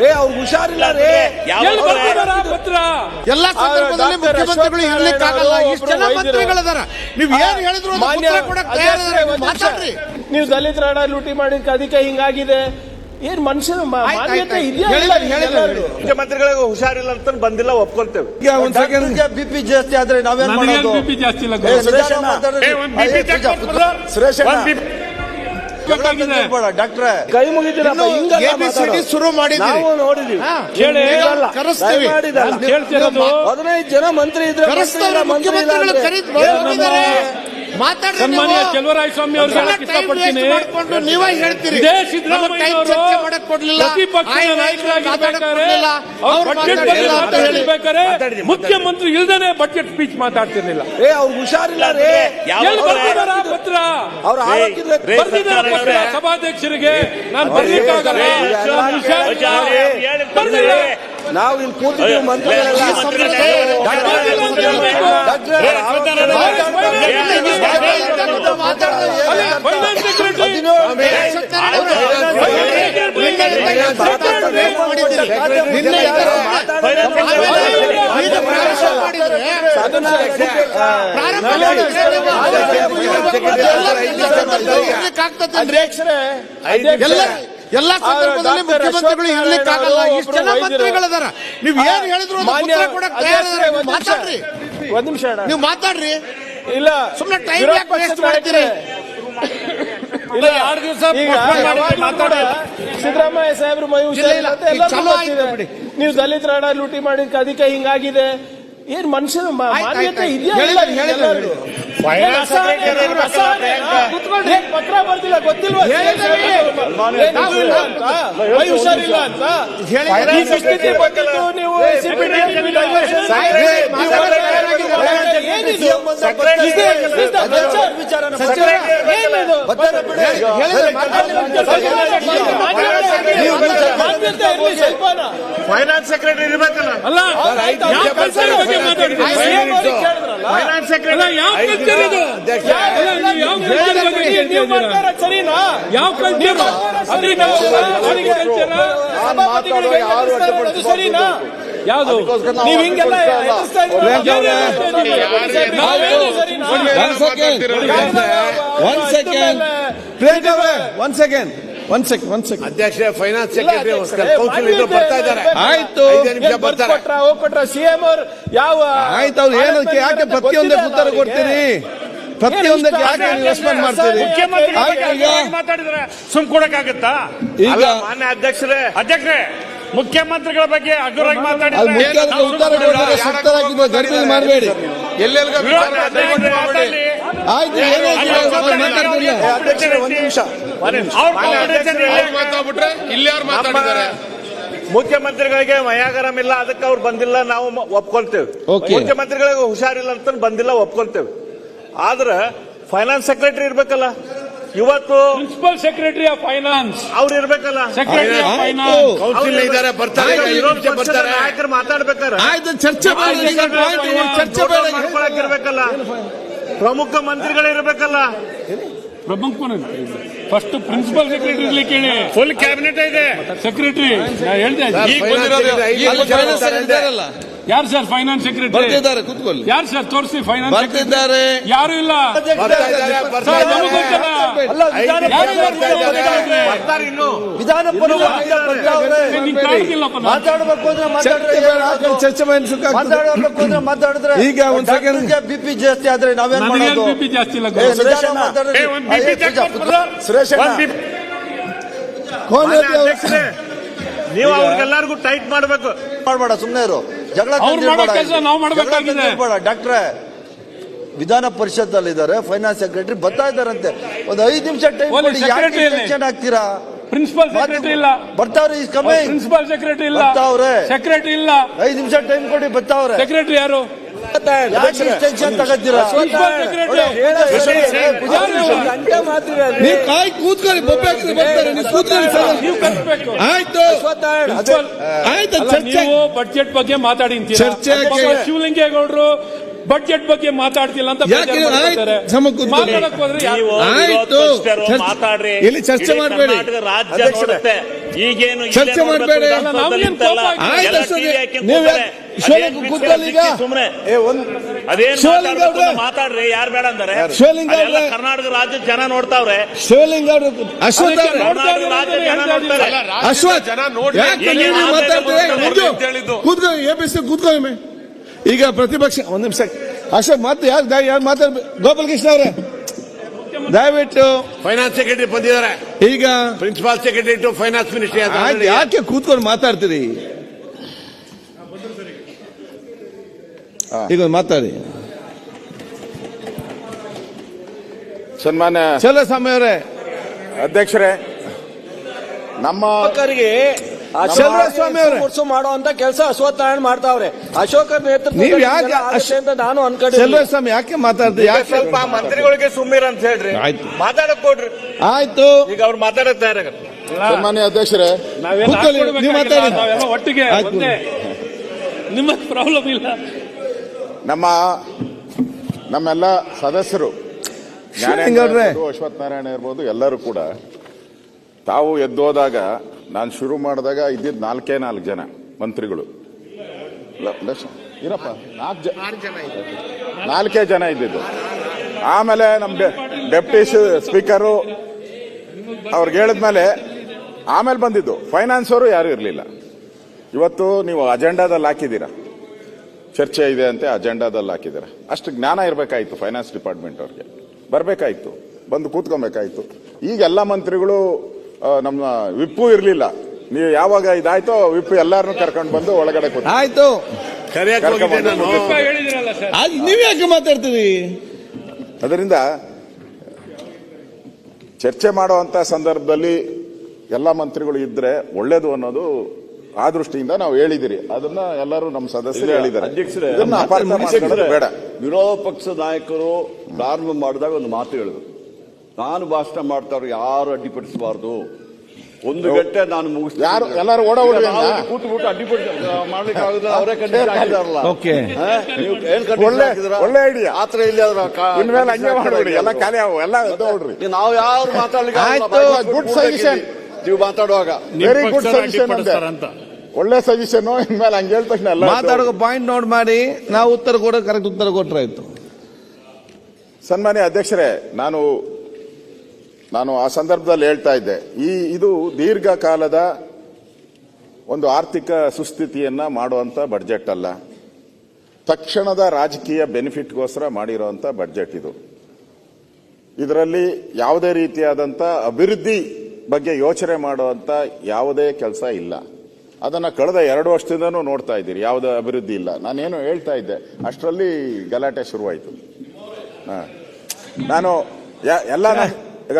ಏ ಅವ್ರು ಹುಷಾರಿಲ್ಲ ರೀ. ಪತ್ರ? ಎಲ್ಲ ಸಂದರ್ಭದಲ್ಲಿ ಮುಖ್ಯಮಂತ್ರಿಗಳು ಇರ್ಲಿಕ್ಕಾಗಲ್ಲ ಇಷ್ಟು ಜನ ಮಂತ್ರಿಗಳಿದಾರ ನೀವ್ ಏನ್ ಹೇಳಿದ್ರು ಮಾತಾಡ್ರಿ. ನೀವು ದಲಿತರ ಹಣ ಲೂಟಿ ಮಾಡಿದ ಅದಕ್ಕೆ ಹಿಂಗಾಗಿದೆ. ಏನ್ ಮನುಷ್ಯನ? ಮುಖ್ಯಮಂತ್ರಿಗಳಿಗೆ ಹುಷಾರಿಲ್ಲ ಅಂತ ಬಂದಿಲ್ಲ ಒಪ್ಕೊಂತೇವೆ. ಈಗ ಒಂದ್ ಸೆಕೆಂಡ್ ಬಿಪಿ ಜಾಸ್ತಿ ಆದ್ರೆ ನಾವೇನ್ ಮಾಡೋದು? ಸುರೇಶ್ ಡಾಕ್ಟ್ರೆ ಕೈ ಮುಗಿದಿರಪ್ಪ ಹಿಂಗಲ್ಲ ABCD ಮಾತಾಡೋದು. ಶುರು ಮಾಡಿದ್ದೀವಿ ನಾವು ನೋಡಿದೀವಿ. ಕರೆಸ್ತೀವಿ ದಯಮಾಡಿ ಇದಲ್ಲ. ನಾನ್ ಕೇಳ್ತಿರೋದು ಹದಿನೈದು ಜನ ಮಂತ್ರಿ ಇದ್ರೆ ಕರೆಸ್ತವ್ರೆ ಮಂತ್ರಿ ಇಲ್ಲ ಮುಖ್ಯಮಂತ್ರಿಗಳು ಅಂದ್ರೆ. ಕರೀದ್ ಏ, ನಮ್ಮ- ಹೋಗಿದ್ದಾರೆ ಮಾತಾಡ್ರಿ ಸನ್ಮಾನ್ಯ. ಚೆಲುವರಾಯ ಸ್ವಾಮಿ ಅವ್ರಿಗೆ ಸುಮ್ನೆ ಹೇಳಕ್ ಇಷ್ಟಪಡ್ತೀನಿ ನೀವೇ ಹೇಳ್ತೀರಿ. ಇದೇ ಸಿದ್ದರಾಮಯ್ಯ ನಾಯಕರಾಗಿರ್ಬೇಕಾದ್ರೆ. ಅವ್ರು ಬಜೆಟ್ ಬಗ್ಗೆ ಮುಖ್ಯಮಂತ್ರಿ ಇಲ್ದೇನೆ ಬಜೆಟ್ ಸ್ಪೀಚ್ ಮಾತಾಡ್ತಿರ್ಲಿಲ್ಲ. ಏ ಅವ್ರು ಹುಷಾರಿಲ್ಲ ರೇ. ಎಲ್ಲಿ ಬರ್ತಿದಾರ ಪತ್ರ? ಅವ್ರ ಆರೋಗ್ಯದ ಬರ್ತಿದಾರ ಪತ್ರ. ಸಭಾಧ್ಯಕ್ಷರಿಗೆ. ನಾನು ಬರ್ಲಿಕ್ಕಾಗಲ್ಲ. ಹುಷಾರಿಲ್ಲ. ನಾವು ಇಲ್ಲಿ ಕೂತಿದ್ದೀವಿ ಮಂತ್ರಿಗಳೆಲ್ಲ ಅಧ್ಯಕ್ಷರೇ ಎಲ್ಲ ಸಂದರ್ಭದಲ್ಲಿ ಮುಖ್ಯಮಂತ್ರಿಗಳು ಹೇಳಲಿಕ್ಕಾಗಲ್ಲ. ಇಷ್ಟು ಜನ ಮಂತ್ರಿಗಳಿದಾರ ನೀವ್ ಏನ್ ಹೇಳಿದ್ರು ಮಾತಾಡ್ರಿ. ಒಂದ್ ನಿಮಿಷ ಅಣ್ಣ. ನೀವು ಮಾತಾಡ್ರಿ. ಇಲ್ಲ ಸುಮ್ನೆ ಟೈಮ್ ಯಾಕೆ ವೇಸ್ಟ್ ಮಾಡ್ತೀರಿ? ಇಲ್ಲ ಎರಡು ದಿವಸ ಸಿದ್ದರಾಮಯ್ಯ ಸಾಹೇಬ್ರು ಮೈ ಹುಷಾರಿಲ್ಲ. ನೀವು ದಲಿತರ ಹಣ ಲೂಟಿ ಮಾಡಿದ ಅದಕ್ಕೆ ಹಿಂಗಾಗಿದೆ. ಏನ್ ಮನುಷ್ಯನ ಮಾನ್ಯತೆ ಇದೆಯಾ ಪತ್ರ ಬರ್ತಿಲ್ಲ ಗೊತ್ತಿಲ್ವಾ ಹುಷಾರಿಲ್ಲ ಅಂತ ಸ್ಥಿತಿ ಬಂದಿದ್ದು ನೀವು CPTM ಫೈನಾನ್ಸ್ ಸೆಕ್ರೆಟರಿ ಇರ್ಬೇಕಲ್ಲ? ಅಲ್ಲ? Finance secretary. ಸರಿನಾ? ಯಾವ ಕಲ್ಚರ್ ಸರಿನಾ? ಯಾವುದು? ನೀವು ಹಿಂಗೆಲ್ಲ? One second one second one second ಅಧ್ಯಕ್ಷ ಫೈನಾನ್ಸ್ ಸೆಕ್ರೆಟರಿ ಅಧ್ಯಕ್ಷರೇ, ಕೌನ್ಸಿಲ್ ಇದು ಬರ್ತಾ ಇದ್ದಾರೆ. ಆಯ್ತು. ಕೊಟ್ರಾ, ಕೊಟ್ರಾ? CM ಯಾವ ಆಯ್ತು ಅವ್ರು ಏನಕ್ಕೆ ಯಾಕೆ ಪ್ರತಿಯೊಂದಕ್ಕೆ ಉತ್ತರ ಕೊಡ್ತೀರಿ? ಪ್ರತಿಯೊಂದಕ್ಕೆ ಯಾಕೆ ರೆಸ್ಪಾಂಡ್ ಮಾಡ್ತೀರಿ? ಮಾತಾಡಿದ್ರೆ ಸುಮ್ ಕೊಡಕ್ಕಾಗತ್ತಾ ಈಗ ಮಾನ್ಯ ಅಧ್ಯಕ್ಷರೇ. ಅಧ್ಯಕ್ಷರೇ ಮುಖ್ಯಮಂತ್ರಿಗಳ ಬಗ್ಗೆ ಅಗ್ರವಾಗಿ ಮಾತಾಡಿ ಮಾತಾಡಿದ್ರೆ ಮಾಡಬೇಡಿ. ಮುಖ್ಯಮಂತ್ರಿಗಳಿಗೆ ಮಯಾಗರಂ ಇಲ್ಲ ಅದಕ್ಕೆ ಅವ್ರು ಬಂದಿಲ್ಲ ನಾವು ಒಪ್ಕೊಳ್ತೇವೆ. ಮುಖ್ಯಮಂತ್ರಿಗಳಿಗೆ ಹುಷಾರಿಲ್ಲ ಅಂತ ಬಂದಿಲ್ಲ ಒಪ್ಕೊಳ್ತೇವೆ. ಆದ್ರೆ ಫೈನಾನ್ಸ್ ಸೆಕ್ರೆಟರಿ ಇರ್ಬೇಕಲ್ಲ? ಇವತ್ತು ಪ್ರಿನ್ಸಿಪಲ್ ಸೆಕ್ರೆಟರಿ ಆಫ್ ಫೈನಾನ್ಸ್ ಅವ್ರು ಇರ್ಬೇಕಲ್ಲ. Secretary of. ಫೈನಾನ್ಸ್ ಕೌನ್ಸಿಲ್ ಇದ್ದಾರೆ ಬರ್ತಾರೆ ಬರ್ತಾರೆ. ನಾಯಕರು ಮಾತಾಡ್ಬೇಕಾರೆ ಆಯ್ತು ಚರ್ಚೆ ಬೇಡ ಈಗ point ಇವ್ರು ಚರ್ಚೆ ಬೇಡ. ಈಗ. ಇರ್ಬೇಕಲ್ಲ ಪ್ರಮುಖ ಮಂತ್ರಿಗಳು ಇರ್ಬೇಕಲ್ಲ. ಪ್ರಮುಖ ಫಸ್ಟ್ ಪ್ರಿನ್ಸಿಪಲ್ ಸೆಕ್ರೆಟರಿ ಇರ್ಲಿ ಕೇಳಿ. ಫುಲ್ ಕ್ಯಾಬಿನೆಟ್ ಇದೆ. ಸೆಕ್ರೆಟರಿ ಹೇಳ್ತಾ ಹೇಳ್ದೆ. ಈಗ ಇದ್ದಾರಲ್ಲ ಯಾರು ಸರ್ ಫೈನಾನ್ಸ್ ಸೆಕ್ರೆಟರಿ ಬರ್ತಿದ್ದಾರೆ ಕೂತ್ಕೊಳ್ಳಿ. ಯಾರು ಸರ್ ತೋರಿಸಿ ಫೈನಾನ್ಸ್ ಬರ್ತಿದ್ದಾರೆ. ಯಾರು ಇಲ್ಲ. ಚರ್ಚೆ ಮಾತಾಡಿದ್ರೆ ಈಗ ಒಂದ್ ಸೆಕೆಂಡ್ ಬಿಪಿ ಜಾಸ್ತಿ ಆದ್ರೆ ನಾವೇನ್ ಮಾಡೋದು? ಬಿಪಿ ಜಾಸ್ತಿ ಇಲ್ಲ ಸುರೇಶ್ ನೀವು ಅವ್ರಿಗೆಲ್ಲರಿಗೂ ಟೈಟ್ ಮಾಡ್ಬೇಕು. ಮಾಡ್ಬೇಡ ಸುಮ್ಮನೆ ಇರು. ಜಗಳ ಡಾಕ್ಟ್ರೆ ವಿಧಾನ ಪರಿಷತ್ ಅಲ್ಲಿ ಇದ್ದಾರೆ ಫೈನಾನ್ಸ್ ಸೆಕ್ರೆಟರಿ ಬರ್ತಾ ಇದ್ದಾರಂತೆ. ಒಂದು ಐದು ನಿಮಿಷ ಟೈಮ್ ಕೊಡಿ ಯಾಕೆ secretary ಟೆನ್ಷನ್ ಆಗ್ತೀರಾ? ಪ್ರಿನ್ಸಿಪಲ್ ಸೆಕ್ರೆಟರಿ ಇಲ್ಲ. ಬರ್ತಾವ್ರೆ ಈ ಕಮಿಂಗ್ ಪ್ರಿನ್ಸಿಪಲ್ ಸೆಕ್ರೆಟರಿ ಇಲ್ಲ. ಬರ್ತಾವ್ರೆ. ಸೆಕ್ರೆಟರಿ ಇಲ್ಲ. ಐದು ನಿಮಿಷ ಟೈಮ್ ಕೊಡಿ ಬರ್ತಾವ್ರೆ. ಸೆಕ್ರೆಟರಿ ಯಾರು? ನೀವು ಕಾಯ್ ಕೂತ್ಕೊಳ್ಳಿ ಬೊಬ್ಬೆ ಹಾಕಿದ್ರೆ ಬರ್ತಾರೆ ನೀವು ಕೂತ್ಕೊಳ್ಳಿ ಸರ್. ನೀವು ಕಲಿಸ್ಬೇಕು ಆಯ್ತು. ಆಯ್ತು ಅಲ್ಲ, ಚರ್ಚೆ. ನೀವು ಬಡ್ಜೆಟ್ ಬಗ್ಗೆ ಮಾತಾಡಿ ಅಂತೀರಾ. ಚರ್ಚೆ? ಶಿವಲಿಂಗೇಗೌಡರು ಬಡ್ಜೆಟ್ ಬಗ್ಗೆ ಮಾತಾಡ್ತಿಲ್ಲ ಅಂತ. ಮಾತಾಡಕ್ ಹೋದ್ರೆ ಮಾತಾಡ್ರಿ. ಇಲ್ಲಿ ಚರ್ಚೆ ಮಾಡಬೇಡಿ. ರಾಜ್ಯ ನೋಡುತ್ತೆ. ಈಗೇನು ಚರ್ಚೆ ಮಾಡಬೇಡ. ಅದೇನ್. ಅಂತ ಮಾತಾಡ್ರಿ ಯಾರು ಬೇಡ ಅಂದ್ರೆ. ಕರ್ನಾಟಕ ರಾಜ್ಯ ಜನ ನೋಡ್ತಾವ್ರೆ. ಶಿವಲಿಂಗ ಅವರು ಅಶ್ವಥ್ ಜನ ಅಶ್ವಥ್. ಯಾಕೆ ಈಗ ಕೂತ್ಕೊಳ್ಳಿ ಪ್ರತಿಪಕ್ಷ ಒಂದ್ ನಿಮಿಷ. ಅಶೋಕ್ ಮತ್ತೆ ಯಾರು ಯಾರು ಮಾತಾಡ್ಬೇಕು ಗೋಪಾಲಕೃಷ್ಣ ಅವರೇ. ದಯವಿಟ್ಟು ಫೈನಾನ್ಸ್ ಸೆಕ್ರೆಟರಿ ಬಂದಿದ್ದಾರೆ. ಈಗ principal secretary to finance ministry ಅಂತ ಆಯ್ತು, ಯಾಕೆ ಕೂತ್ಕೊಂಡು ಮಾತಾಡ್ತೀರಿ? ಈಗ ಮಾತಾಡಿ. ಸನ್ಮಾನ್ಯ ಚಲೋ ಅವರೇ. ಅಧ್ಯಕ್ಷರೇ ನಮ್ಮ ಚಲಸ್ವಾಮಿ ಅವರೇ. ಮಾಡೋ ಅಂತ ಕೆಲಸ ಅಶ್ವಥ್ ನಾರಾಯಣ ಮಾಡ್ತಾವ್ರೆ ಅಶೋಕ ನೀವ್ ಯಾಕೆ ನೇತೃತ್ವ ಅಂತ ನಾನು ಅನ್ಕೊಂಡಿದ್ದೀನಿ. ಸ್ವಾಮಿ ಯಾಕೆ ಮಾತಾಡ್ತೀರಿ ಯಾಕೆ ಸ್ವಲ್ಪ ಮಂತ್ರಿಗಳಿಗೆ ಸುಮ್ಮೀರ್ ಅಂತ ಹೇಳ್ರಿ. ಆಯ್ತು. ಮಾತಾಡಕ್ ಕೊಡ್ರಿ. ಆಯ್ತು. ಈಗ ಅವ್ರು ಮಾತಾಡಕ್ ತಯಾರಾಗ ಸನ್ಮಾನ್ಯ ಅಧ್ಯಕ್ಷರೇ ನಾವೆಲ್ಲ ಕೂತ್ಕೊಳ್ಳಿ, ನೀವು ಹಾಕ್ಕೊಡ್ಬೇಕಾಗಿಲ್ಲ, ಮಾತಾಡಿ. ನಾವೆಲ್ಲ ಒಟ್ಟಿಗೆ ಆಯ್ತು. ಒಂದೇ. ನಿಮ್ಮ ಪ್ರಾಬ್ಲಮ್ ಇಲ್ಲ. ನಮ್ಮ ನಮ್ಮೆಲ್ಲ ಸದಸ್ಯರು ಶಿವಲಿಂಗ ಅವ್ರೆ. ಜ್ಞಾನೇಂದ್ರ ಅಶ್ವಥ್ ನಾರಾಯಣ ಇರ್ಬೋದು ಎಲ್ಲರೂ ಕೂಡ ತಾವು ಎದ್ದೋದಾಗ ನಾನು ಶುರು ಮಾಡಿದಾಗ ಇದ್ದಿದ್ದು ನಾಲ್ಕೇ ನಾಲ್ಕು ಜನ ಮಂತ್ರಿಗಳು. ಏನಪ್ಪ ಇರಪ್ಪ ನಾಲ್ಕು ಜನ ನಾಲ್ಕೇ ಜನ ಇದ್ದಿದ್ದು. ಆಮೇಲೆ ನಮ್ಮ ಡೆಪ್ಟಿ ಸ್ಪೀಕರು ಅವ್ರಿಗೆ ಹೇಳಿದ್ಮೇಲೆ ಆಮೇಲೆ ಬಂದಿದ್ದು. ಫೈನಾನ್ಸ್ ಅವರು ಯಾರು ಇರಲಿಲ್ಲ. ಇವತ್ತು ನೀವು ಅಜೆಂಡಾದಲ್ಲಿ ಹಾಕಿದ್ದೀರಾ? ಚರ್ಚೆ ಇದೆ ಅಂತ ಅಜೆಂಡಾದಲ್ಲಿ ಹಾಕಿದ್ದೀರಾ? ಅಷ್ಟು ಜ್ಞಾನ ಇರಬೇಕಾಯಿತು ಫೈನಾನ್ಸ್ ಡಿಪಾರ್ಟ್ಮೆಂಟ್ ಅವ್ರಿಗೆ. ಬರಬೇಕಾಯ್ತು. ಬಂದು ಕೂತ್ಕೊಬೇಕಾಯ್ತು. ಈಗ ಎಲ್ಲ ಮಂತ್ರಿಗಳು ನಮ್ಮ ವಿಪ್ಪು ಇರಲಿಲ್ಲ. ನೀವು ಯಾವಾಗ ಇದಾಯ್ತೋ ವಿಪ್ಪು ಎಲ್ಲಾರನ್ನೂ ಕರ್ಕೊಂಡು ಬಂದು ಒಳಗಡೆ ಕೂತ್ ಆಯ್ತು. ನೀವ್ ಯಾಕೆ ಮಾತಾಡ್ತೀರಿ? ಅದರಿಂದ ಚರ್ಚೆ ಮಾಡುವಂತ ಸಂದರ್ಭದಲ್ಲಿ ಎಲ್ಲ ಮಂತ್ರಿಗಳು ಇದ್ರೆ ಒಳ್ಳೇದು ಅನ್ನೋದು ಆ ದೃಷ್ಟಿಯಿಂದ ನಾವು ಹೇಳಿದಿರಿ. ಅದನ್ನ ಎಲ್ಲರೂ ನಮ್ಮ ಸದಸ್ಯರು ಹೇಳಿದ್ದಾರೆ. ಅಧ್ಯಕ್ಷರೇ, ಇದನ್ನ ಅಪಾರ್ಥ ಮಾಡ್ಕೊಳ್ಳೋದು ಬೇಡ. ವಿರೋಧ ಪಕ್ಷದ ನಾಯಕರು ಪ್ರಾರಂಭ ಮಾಡಿದಾಗ ಒಂದು ಮಾತು ಹೇಳಿದ್ರು. ನಾನು ಭಾಷಣ ಮಾಡ್ತಾರೋ ಯಾರು ಅಡ್ಡಿಪಡಿಸಬಾರ್ದು? ಒಂದು ಗಂಟೆ ನಾನು ಮುಗಿಸ್ತೀನಿ. ಯಾರು ಎಲ್ಲರೂ ಓಡ ಈಗ ನಾವು ಕೂತು ಬಿಟ್ಟು ಅಡ್ಡಿಪಡಿಸ ಮಾಡ್ಲಿಕ್ಕೆ ಆಗುದಿಲ್ಲ ಅವರೇ ಖಂಡಿತ ಹಾಕಿದಾರಲ್ಲ ಓಕೆ. ನೀವು ಏನ್ ಒಳ್ಳೆ-? ಒಳ್ಳೆ idea. ಆತರ ಇಲ್ಲಿ ಅದ್ರ ಇನ್ಮೇಲೆ ಹಂಗೆ ಮಾಡೋಡಿ ಎಲ್ಲ. ಖಾಲಿ ಅವು ಎಲ್ಲ ನೋಡ್ರಿ ನಾವು ಯಾರು ಮಾತಾಡ್ಲಿಕ್ಕೆ ಆಯ್ತು, ಗುಡ್ ಸಜೆಷನ್. ನೀವು ಮಾತಾಡುವಾಗ. ವೆರಿ ಗುಡ್ ಸಜೆಷನ್ ಅಡ್ಡಿಪಡಿಸ್ತಾರಂತ. ಒಳ್ಳೆ ಸಜೆಷನ್ ಇನ್ಮೇಲೆ ಹಂಗೆ ಹೇಳಿದ ತಕ್ಷಣ ಎಲ್ಲ. ಮಾತಾಡೋ ಪಾಯಿಂಟ್ ನೋಟ್ ಮಾಡಿ. ನಾವು ಉತ್ತರ ಕೊಡೋ ಕರೆಕ್ಟ್ ಉತ್ತರ ಕೊಟ್ರಾಯ್ತು ಸನ್ಮಾನ್ಯ ಅಧ್ಯಕ್ಷರೇ ನಾನು ನಾನು ಆ ಸಂದರ್ಭದಲ್ಲಿ ಹೇಳ್ತಾ ಇದ್ದೆ. ಈ, ಇದು ದೀರ್ಘಕಾಲದ ಒಂದು ಆರ್ಥಿಕ ಸುಸ್ಥಿತಿಯನ್ನ ಮಾಡುವಂತ ಬಡ್ಜೆಟ್ ಅಲ್ಲ. ತಕ್ಷಣದ ರಾಜಕೀಯ ಬೆನಿಫಿಟ್ಗೋಸ್ಕರ ಮಾಡಿರುವಂಥ ಬಡ್ಜೆಟ್ ಇದು. ಇದರಲ್ಲಿ ಯಾವುದೇ ರೀತಿಯಾದಂಥ ಅಭಿವೃದ್ಧಿ ಬಗ್ಗೆ ಯೋಚನೆ ಮಾಡುವಂಥ ಯಾವುದೇ ಕೆಲಸ ಇಲ್ಲ. ಅದನ್ನ ಕಳೆದ ಎರಡು ವರ್ಷದಿಂದನೂ ನೋಡ್ತಾ ಇದ್ದೀರಿ. ಯಾವುದೇ ಅಭಿವೃದ್ಧಿ ಇಲ್ಲ. ನಾನೇನು ಹೇಳ್ತಾ ಇದ್ದೆ. ಅಷ್ಟರಲ್ಲಿ ಗಲಾಟೆ ಶುರುವಾಯಿತು. ನಾನು ಎಲ್ಲ ಈಗ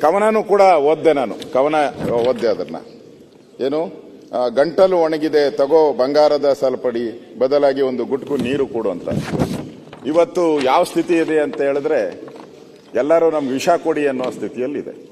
ಕವನನೂ ಕೂಡ ಓದ್ದೆ ನಾನು. ಕವನ ಓದ್ದೆ ಅದನ್ನ. ಏನು? ಗಂಟಲು ಒಣಗಿದೆ, ತಗೋ ಬಂಗಾರದ ಸಲ್ಪಡಿ, ಬದಲಾಗಿ ಒಂದು ಗುಟ್ಕು ನೀರು ಕೊಡು ಅಂತ. ಇವತ್ತು ಯಾವ ಸ್ಥಿತಿ ಇದೆ ಅಂತ ಹೇಳಿದ್ರೆ, ಎಲ್ಲರೂ ನಮ್ಗೆ ವಿಷ ಕೊಡಿ ಅನ್ನೋ ಸ್ಥಿತಿಯಲ್ಲಿದೆ.